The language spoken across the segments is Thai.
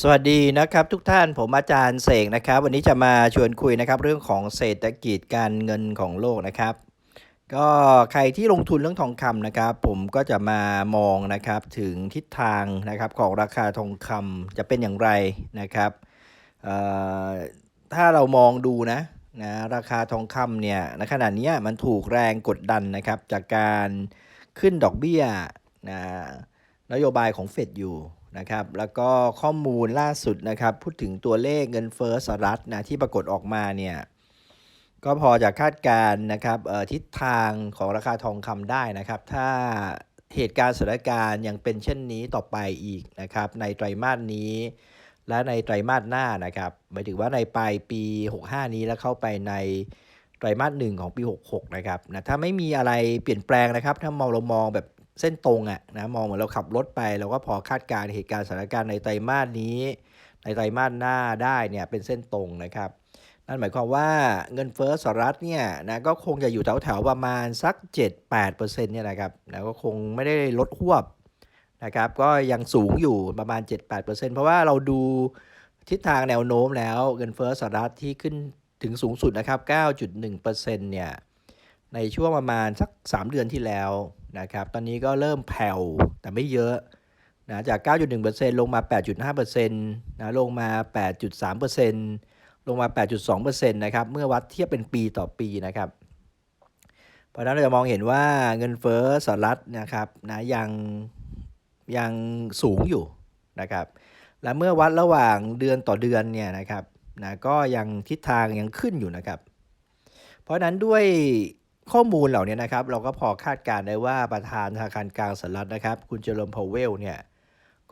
สวัสดีนะครับทุกท่านผมอาจารย์เสกนะครับ วันนี้จะมาชวนคุยนะครับเรื่องของเศรษฐกิจการเงินของโลกนะครับ ก็ใครที่ลงทุนเรื่องทองคำนะครับ ผมก็จะมามองนะครับถึงทิศทางนะครับของราคาทองคำจะเป็นอย่างไรนะครับเอ่อถ้าเรามองดูนะนะราคาทองคำเนี่ยณขณะนี้มันถูกแรงกดดันนะครับจากการขึ้นดอกเบี้ยนะนโยบายของเฟดอยู่ นะครับแล้วก็ข้อมูลล่าสุดนะครับพูดถึงตัวเลขเงินเฟ้อสหรัฐนะที่ปรากฏออกมาเนี่ยก็พอจะคาดการณ์นะครับทิศทางของราคาทองคำได้นะครับ ถ้าเหตุการณ์สถานการณ์ยังเป็นเช่นนี้ต่อไปอีกนะครับ ในไตรมาสนี้ และในไตรมาสหน้านะครับหมายถึงว่าในปลายปี 65 นี้แล้วเข้าไปในไตรมาสหนึ่งของปี 66 นะครับนะถ้าไม่มีอะไรเปลี่ยนแปลงนะครับ ถ้ามองเรามองแบบ เส้นตรงอะนะมองเหมือนเราขับรถไปเราก็พอคาดการณ์เหตุการณ์สถานการณ์ในไตรมาสนี้ ในไตรมาสหน้าได้เนี่ยเป็นเส้นตรงนะครับนั่นหมายความว่าเงินเฟ้อสหรัฐเนี่ยนะก็คงจะอยู่แถวๆประมาณสัก 7-8%เนี่ยนะครับนะก็คงไม่ได้ลดหวบนะครับก็ยังสูงอยู่ประมาณ 7-8%เพราะว่าเราดูทิศทางแนวโน้มแล้วเงินเฟ้อสหรัฐที่ขึ้นถึงสูงสุดนะครับ 9.1%เนี่ย ในช่วงประมาณสัก 3 เดือนที่แล้วนะครับ ตอนนี้ก็เริ่มแผ่วแต่ไม่เยอะนะจาก 9.1%ลงมา 8.5%นะลงมา 8.3%ลงมา 8.2%นะครับเมื่อวัดเทียบเป็นปีต่อปีนะครับ เพราะนั้นเราจะมองเห็นว่าเงินเฟ้อสหรัฐนะครับนะยังยังสูงอยู่นะครับ และเมื่อวัดระหว่างเดือนต่อเดือนเนี่ยนะครับนะก็ยังทิศทางยังขึ้นอยู่นะครับ เพราะนั้นด้วย ข้อมูลเหล่านี้นะครับ เราก็พอคาดการณ์ได้ว่าประธานธนาคารกลางสหรัฐนะครับ คุณเจอร์มพาวเวลเนี่ย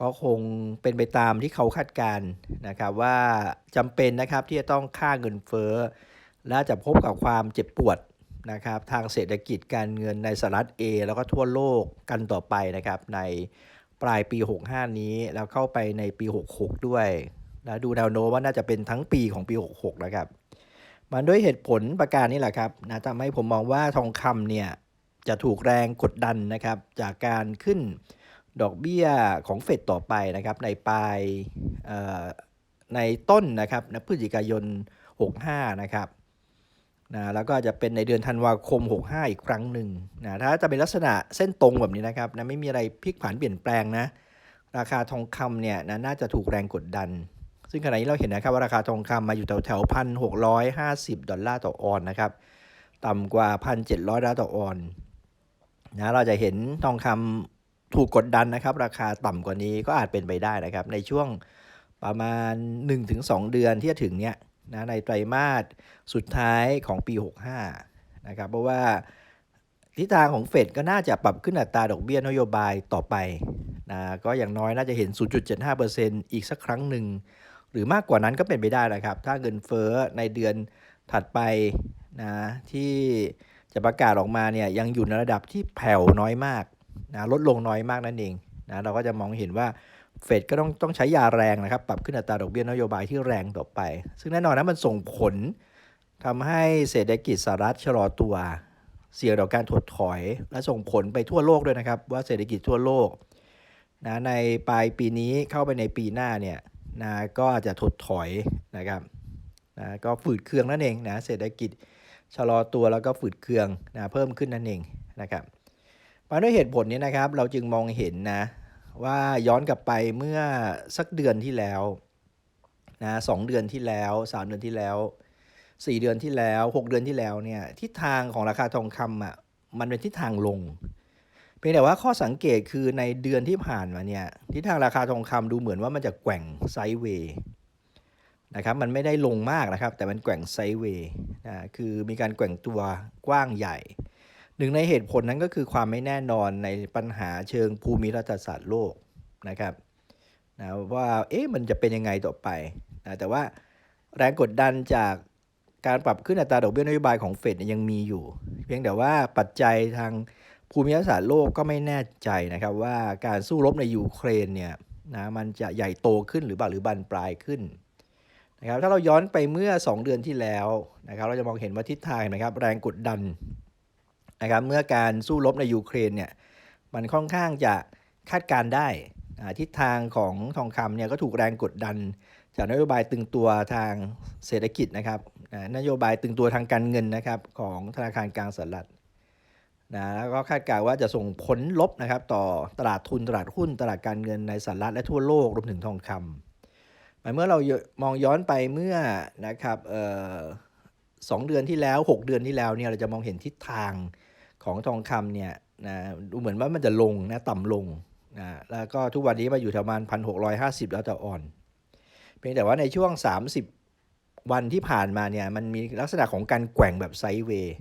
ก็คงเป็นไปตามที่เขาคาดการณ์นะครับ ว่าจำเป็นนะครับที่จะต้องค่าเงินเฟ้อ และจะพบกับความเจ็บปวดนะครับ ทางเศรษฐกิจการเงินในสหรัฐเองแล้วก็ทั่วโลกกันต่อไปนะครับ ในปลายปี 65 นี้แล้วเข้าไปในปี 66 ด้วยนะดูแนวโน้มว่าน่าจะเป็นทั้งปีของปี 66 นะครับ มันด้วยเหตุผลประการนี้แหละครับนะทำให้ผมมองว่าทองคำเนี่ยจะถูกแรงกดดันนะครับ จากการขึ้นดอกเบี้ยของเฟดต่อไปนะครับ ในปลายเอ่อในต้นนะครับนะพฤศจิกายน 65 นะครับนะแล้วก็จะเป็นในเดือนธันวาคม 65 อีกครั้งหนึ่งนะถ้าจะเป็นลักษณะเส้นตรงแบบนี้นะครับนะไม่มีอะไรพลิกผันเปลี่ยนแปลงนะ ราคาทองคำเนี่ยนะน่าจะถูกแรงกดดัน ซึ่งขณะนี้เราเห็นนะครับว่าราคาทองคำมาอยู่แถวแถวพันหกร้อยห้าสิบดอลลาร์ต่อออนนะครับ ต่ำกว่าพันเจ็ดร้อยดอลลาร์ต่อออนนะเราจะเห็นทองคำถูกกดดันนะครับ ราคาต่ำกว่านี้ก็อาจเป็นไปได้นะครับ ในช่วงประมาณ 1-2 เดือนที่จะถึงเนี้ยนะในไตรมาสสุดท้ายของปี 65 นะครับ เพราะว่าทิศทางของเฟดก็น่าจะปรับขึ้นอัตราดอกเบี้ยนโยบายต่อไปนะก็อย่างน้อยน่าจะเห็น 0.75%อีกสักครั้งหนึ่ง หรือมากกว่านั้นก็เป็นไปได้นะครับ ถ้าเงินเฟ้อในเดือนถัดไปนะที่จะประกาศออกมาเนี่ยยังอยู่ในระดับที่แผ่วน้อยมากนะลดลงน้อยมากนั่นเองนะเราก็จะมองเห็นว่าเฟดก็ต้องต้องใช้ยาแรงนะครับ ปรับขึ้นอัตราดอกเบี้ยนโยบายที่แรงต่อไป ซึ่งแน่นอนนะมันส่งผลทำให้เศรษฐกิจสหรัฐชะลอตัว เสี่ยงต่อการถดถอย และส่งผลไปทั่วโลกด้วยนะครับ ว่าเศรษฐกิจทั่วโลกนะในปลายปีนี้เข้าไปในปีหน้าเนี่ย นะก็อาจจะถดถอยนะครับนะก็ฝืดเคืองนั่นเองนะเศรษฐกิจชะลอตัวแล้วก็ฝืดเคืองนะเพิ่มขึ้นนั่นเองนะครับมาด้วยเหตุผลนี้นะครับ เราจึงมองเห็นนะว่าย้อนกลับไปเมื่อสักเดือนที่แล้วนะสองเดือนที่แล้วสามเดือนที่แล้วสี่เดือนที่แล้วหกเดือนที่แล้วเนี่ยทิศทางของราคาทองคำอะมันเป็นทิศทางลง พียงแต่ว่าข้อสังเกตคือในเดือนที่ผ่านมาเนี่ยทิศทางราคาทองคำดูเหมือนว่ามันจะแกว่งไซด์เวย์นะครับมันไม่ได้ลงมากนะครับ แต่มันแกว่งไซด์เวย์นะคือมีการแกว่งตัวกว้างใหญ่ หนึ่งในเหตุผลนั้นก็คือความไม่แน่นอนในปัญหาเชิงภูมิรัฐศาสตร์โลกนะครับนะว่าเอ๊ะมันจะเป็นยังไงต่อไปนะแต่ว่าแรงกดดันจากการปรับขึ้นอัตราดอกเบี้ยนโยบายของเฟดยังมีอยู่ เพียงแต่ว่าปัจจัยทาง ภูมิศาสตร์โลกก็ไม่แน่ใจนะครับว่าการสู้รบในยูเครนเนี่ยนะมันจะใหญ่โตขึ้นหรือเปล่าหรือบันปลายขึ้นนะครับถ้าเราย้อนไปเมื่อ 2 เดือนที่แล้วนะครับเราจะมองเห็นว่าทิศทางนะครับแรงกดดันนะครับเมื่อการสู้รบในยูเครนเนี่ยมันค่อนข้างจะคาดการได้ทิศทางของทองคำเนี่ยก็ถูกแรงกดดัน จากนโยบายตึงตัวทางเศรษฐกิจนะครับนโยบายตึงตัวทางการเงินนะครับของธนาคารกลางสหรัฐ นะแล้วก็คาดการณ์ว่าจะส่งผลลบนะครับต่อตลาดทุนตลาดหุ้น ตลาดการเงินในสหรัฐและทั่วโลกรวมถึงทองคำหมายเมื่อเรามองย้อนไปเมื่อนะครับออสองเดือนที่แล้ว 6 เดือนที่แล้วเนี่ยเราจะมองเห็นทิศทางของทองคำเนี่ยนะดูเหมือนว่ามันจะลงนะต่ำลงนะแล้วก็ทุกวันนี้มาอยู่ประมาณพันหกแล้วแต่อ่อน เพียงแต่ว่าในช่วง 30 วันที่ผ่านมาเนี่ยมันมีลักษณะของการแกว่งแบบไซด์เวย์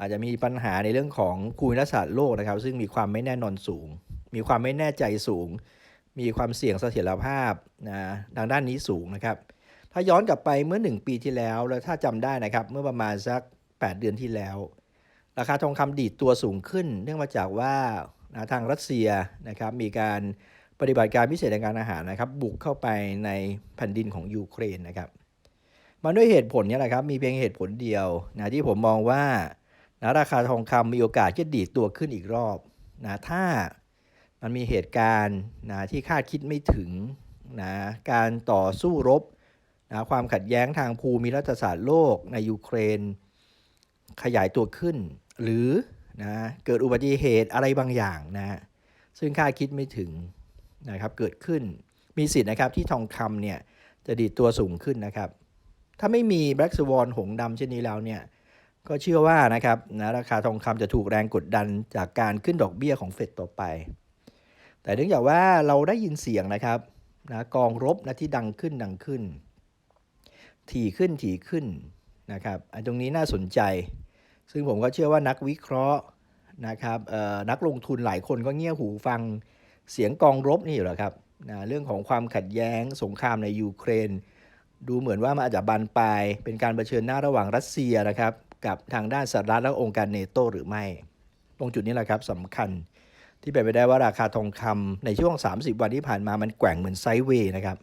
อาจจะมีปัญหาในเรื่องของภูมิรัฐศาสตร์โลกนะครับ ซึ่งมีความไม่แน่นอนสูง มีความไม่แน่ใจสูง มีความเสี่ยงเสถียรภาพนะทางด้านนี้สูงนะครับ ถ้าย้อนกลับไปเมื่อ 1 ปีที่แล้ว แล้วถ้าจำได้นะครับ เมื่อประมาณสัก 8 เดือนที่แล้ว ราคาทองคำดีดตัวสูงขึ้น เนื่องมาจากว่านะทางรัสเซียนะครับมีการปฏิบัติการพิเศษในการอาหารนะครับ บุกเข้าไปในแผ่นดินของยูเครนนะครับมาด้วยเหตุผลนี้แหละครับ มีเพียงเหตุผลเดียวนะที่ผมมองว่า นะราคาทองคำมีโอกาสจะดีดตัวขึ้นอีกรอบนะถ้ามันมีเหตุการณ์นะที่คาดคิดไม่ถึงนะการต่อสู้รบนะความขัดแย้งทางภูมิรัฐศาสตร์โลกในยูเครน ขยายตัวขึ้น หรือนะเกิดอุบัติเหตุอะไรบางอย่างนะซึ่งคาดคิดไม่ถึงนะครับเกิดขึ้นมีสิทธิ์นะครับที่ทองคำเนี่ยจะดีดตัวสูงขึ้นนะครับ ถ้าไม่มีแบล็กสวอนหงดำเช่นนี้แล้วเนี่ย ก็เชื่อว่านะครับนะราคาทองคำจะถูกแรงกดดันจากการขึ้นดอกเบี้ยของเฟดต่อไป แต่เนื่องจากว่าเราได้ยินเสียงนะครับนะกองรบนะที่ดังขึ้นดังขึ้น ถี่ขึ้นถี่ขึ้นนะครับอันตรงนี้น่าสนใจ ซึ่งผมก็เชื่อว่านักวิเคราะห์นะครับนักลงทุนหลายคนก็เงี่ยหูฟังเสียงกองรบนี่อยู่แล้วครับนะเรื่องของความขัดแย้งสงครามในยูเครน ดูเหมือนว่ามันอาจจะบานปลายเป็นการเผชิญหน้าระหว่างรัสเซียนะครับ กับทางด้านสหรัฐและองค์การเนโตหรือไม่ ตรงจุดนี้แหละครับสำคัญที่เป็นไปได้ว่าราคาทองคำในช่วง 30 วันที่ผ่านมามันแกว่งเหมือนไซด์เวย์นะครับ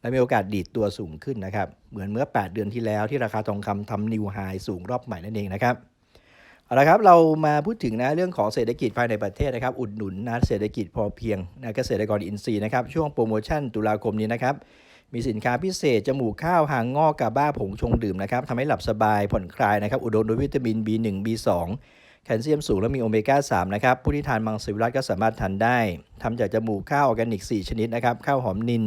และมีโอกาสดีดตัวสูงขึ้นนะครับ เหมือนเมื่อ 8 เดือนที่แล้วที่ราคาทองคำทำนิวไฮสูงรอบใหม่นั่นเองนะครับเอาละครับเรามาพูดถึงนะเรื่องของเศรษฐกิจภายในประเทศนะครับ อุดหนุนนะเศรษฐกิจพอเพียงนะเกษตรกรอินทรีย์นะครับช่วงโปรโมชั่นตุลาคมนี้นะครับ มีสินค้าพิเศษ จมูกข้าวหางงอกกาบ้าผงชงดื่มนะครับทำให้หลับสบายผ่อนคลายนะครับ อุดมด้วยวิตามิน B1 B2 แคลเซียมสูงและมีโอเมก้า 3 นะครับ ผู้ที่ทานมังสวิรัตก็สามารถทานได้ทำจากจมูกข้าวออร์แกนิก 4 ชนิดนะครับ ข้าวหอมนิน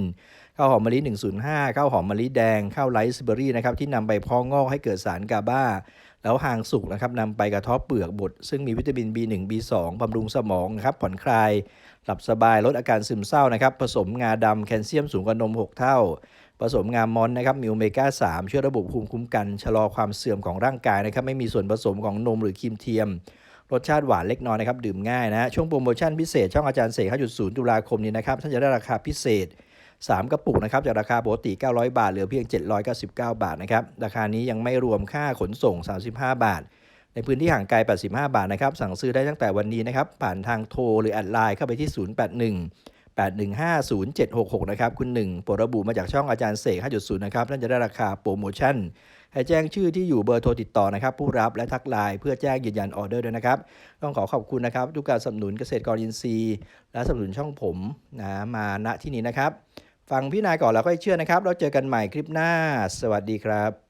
ข้าวหอมมะลิ 105 ข้าวหอมมะลิแดง ข้าวไรซ์เบอร์รี่นะครับ ที่นำไปพองงอกให้เกิดสารกาบ้า แล้วหางสุกนะครับนำไปกระทบเปลือกบดซึ่งมีวิตามิน B1 B2 บำรุงสมองนะครับผ่อนคลาย หลับสบายลดอาการซึมเศร้านะครับผสมงาดำแคลเซียมสูงกว่านม 6 เท่า ผสมงามอนนะครับมีโอเมก้า 3 ช่วยระบบภูมิคุ้มกัน ชะลอความเสื่อมของร่างกายนะครับไม่มีส่วนผสมของนมหรือครีมเทียมรสชาติหวานเล็กน้อยนะครับ ดื่มง่ายนะ ช่วงโปรโมชั่นพิเศษ ช่องอาจารย์เสก5.0 ตุลาคมนี้นะครับ ท่านจะได้ราคาพิเศษ 3 กระปุกนะครับจากราคาปกติ 900 บาท เหลือเพียง 799 บาทนะครับราคานี้ยังไม่รวมค่าขนส่ง 35 บาท ในพื้นที่ห่างไกล 85 บาทนะครับสั่งซื้อได้ตั้งแต่วันนี้นะครับผ่านทางโทรหรือแอดไลน์เข้าไปที่ 081 8150766 นะครับ คุณหนึ่งโปรดระบุมาจากช่องอาจารย์เสก5.0 นะครับ ท่านจะได้ราคาโปรโมชั่น ให้แจ้งชื่อที่อยู่เบอร์โทรติดต่อนะครับ ผู้รับและทักไลน์เพื่อแจ้งยืนยันออเดอร์ด้วยนะครับ ต้องขอขอบคุณนะครับ ทุกการสนับสนุนเกษตรกรอินทรีย์ และสนับสนุนช่องผมนะมาณที่นี้นะครับ ฟังพี่นายก่อนแล้วค่อยเชื่อนะครับ เราเจอกันใหม่คลิปหน้า สวัสดีครับ